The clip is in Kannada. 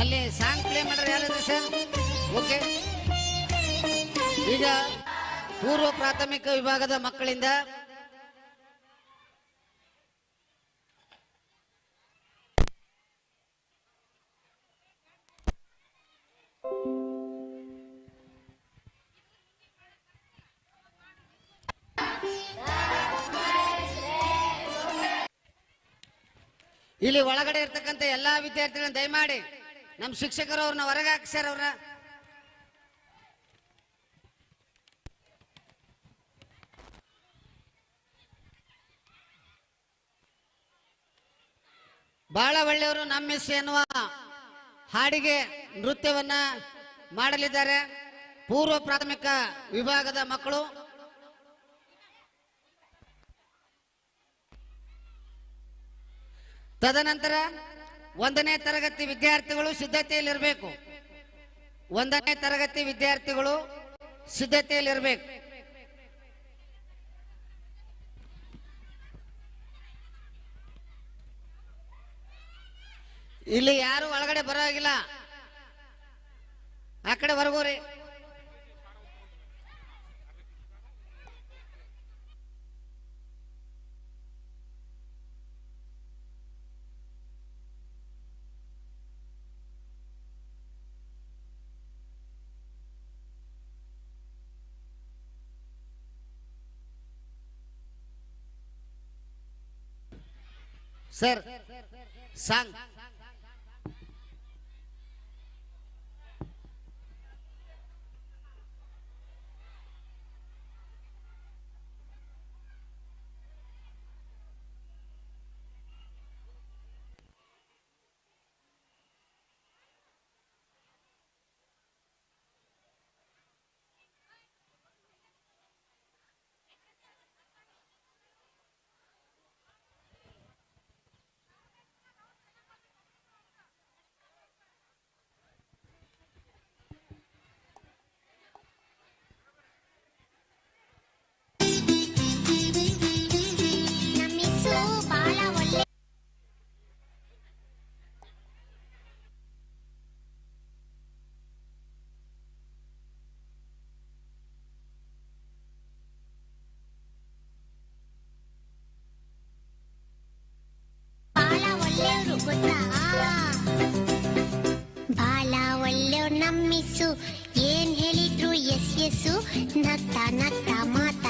ಅಲ್ಲಿ ಸಾಂಗ್ ಪ್ಲೇ ಮಾಡ್ರೆ ಯಾರಿದೆ ಸರ್ ಓಕೆ ಈಗ ಪೂರ್ವ ಪ್ರಾಥಮಿಕ ವಿಭಾಗದ ಮಕ್ಕಳಿಂದ Yeah. ಇಲ್ಲಿ ಒಳಗಡೆ ಇರ್ತಕ್ಕಂಥ ಎಲ್ಲಾ ವಿದ್ಯಾರ್ಥಿಗಳನ್ನ ದಯಮಾಡಿ ನಮ್ಮ ಶಿಕ್ಷಕರು ಅವ್ರನ್ನ ಹೊರಗೆ ಹಾಕ್ಸ್ಯಾರ ಅವ್ರ. ಬಹಳ ಒಳ್ಳೆಯವರು ನಮ್ಮ ಮಿಸ್ ಎನ್ನುವ ಹಾಡಿಗೆ ನೃತ್ಯವನ್ನ ಮಾಡಲಿದ್ದಾರೆ. ಪೂರ್ವ ಪ್ರಾಥಮಿಕ ವಿಭಾಗದ ಮಕ್ಕಳು ತದನಂತರ ಒಂದನೇ ತರಗತಿ ವಿದ್ಯಾರ್ಥಿಗಳು ಸಿದ್ಧತೆಯಲ್ಲಿರಬೇಕು. ಒಂದನೇ ತರಗತಿ ವಿದ್ಯಾರ್ಥಿಗಳು ಸಿದ್ಧತೆಯಲ್ಲಿರಬೇಕು. ಇಲ್ಲಿ ಯಾರು ಒಳಗಡೆ ಬರೋ ಹಾಗಿಲ್ಲ ಆ ಕಡೆ ಹೊರಗೋರಿ ಸರ್ ಸಾಂಗ್ ಒಳ್ಳೆಯವ್ರು ನಮ್ಮಿಸು. ಏನ್ ಹೇಳಿದ್ರು ಎಸ್ ಎಸ್ಸು ನಗ್ತಾ ನಗ್ತಾ ಫೇಮಸ್ಸು